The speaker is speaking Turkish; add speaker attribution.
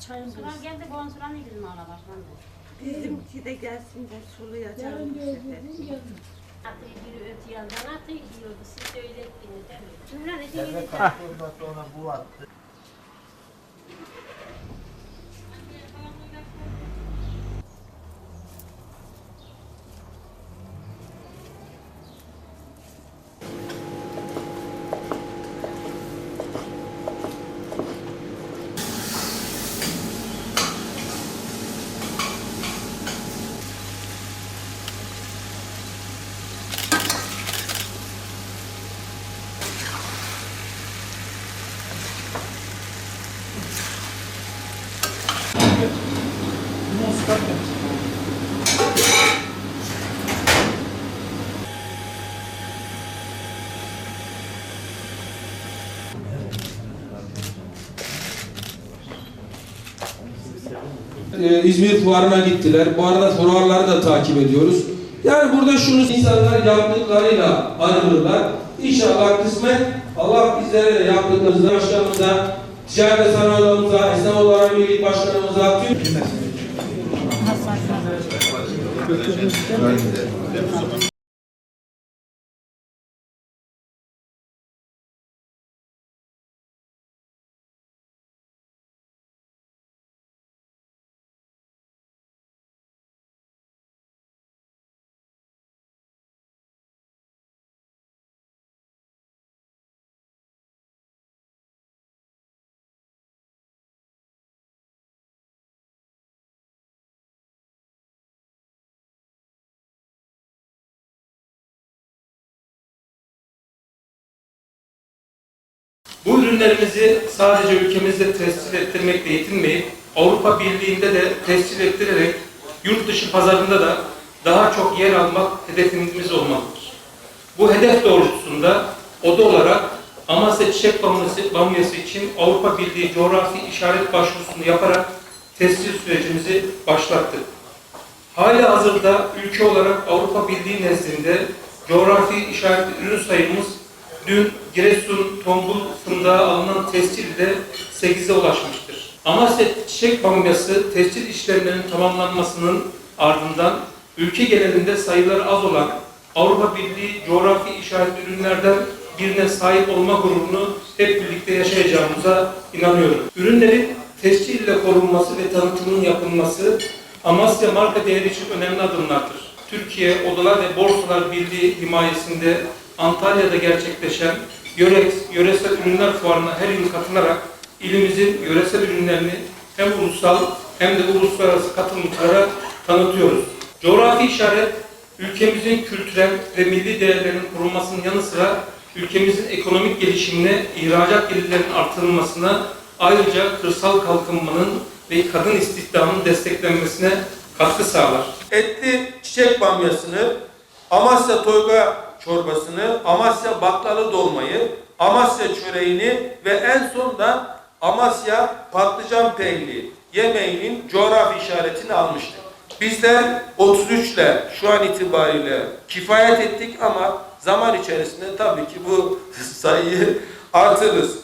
Speaker 1: Çayım
Speaker 2: Sulan geldi, bu an sulan iyi bizim ara başlandı.
Speaker 3: Bizimki de gelsin de
Speaker 1: bugün geldi.
Speaker 2: Atıyı biri ötü yandan atıyı diyordu, siz söylettiniz değil mi? Cümle ne
Speaker 4: Devlet
Speaker 2: söyledi?
Speaker 4: kapatılma sonra bu attı.
Speaker 5: Ee, İzmir fuarına gittiler. Bu arada fuarları da takip ediyoruz. Yani burada şunu insanlar yaptıklarıyla ayrılırlar. İnşallah kısmet Allah bizlere de yaptıklarımızda başkanımıza, ticaret sanayilerimize, esnaf olarak birlik başkanımıza, tüm kültürümüzde.
Speaker 6: Bu ürünlerimizi sadece ülkemizde tescil ettirmekle yetinmeyip Avrupa Birliği'nde de tescil ettirerek yurt dışı pazarında da daha çok yer almak hedefimiz olmalıdır. Bu hedef doğrultusunda oda olarak Amasya Çiçek Bamyası, Bamyası için Avrupa Birliği coğrafi işaret başvurusunu yaparak tescil sürecimizi başlattık. Hali hazırda ülke olarak Avrupa Birliği nezdinde coğrafi işaretli ürün sayımız dün Giresun tombul fındığa alınan tescil ile 8'e ulaşmıştır. Amasya Çiçek Bamyası tescil işlemlerinin tamamlanmasının ardından ülke genelinde sayıları az olan Avrupa Birliği coğrafi işaretli ürünlerden birine sahip olma gururunu hep birlikte yaşayacağımıza inanıyorum. Ürünlerin tescil ile korunması ve tanıtımının yapılması Amasya marka değeri için önemli adımlardır. Türkiye Odalar ve Borsalar Birliği himayesinde Antalya'da gerçekleşen yöre, yöresel ürünler fuarına her yıl katılarak ilimizin yöresel ürünlerini hem ulusal hem de uluslararası katılımcılara tanıtıyoruz. Coğrafi işaret ülkemizin kültürel ve milli değerlerinin korunmasının yanı sıra ülkemizin ekonomik gelişimine, ihracat gelirlerinin artırılmasına, ayrıca kırsal kalkınmanın ve kadın istihdamının desteklenmesine katkı sağlar.
Speaker 7: etli çiçek bamyasını, Amasya toyga çorbasını, Amasya baklalı dolmayı, Amasya çöreğini ve en son da Amasya patlıcan peyniri yemeğinin coğrafi işaretini almıştık. Bizler 33 ile şu an itibariyle kifayet ettik ama zaman içerisinde tabii ki bu sayıyı artırırız.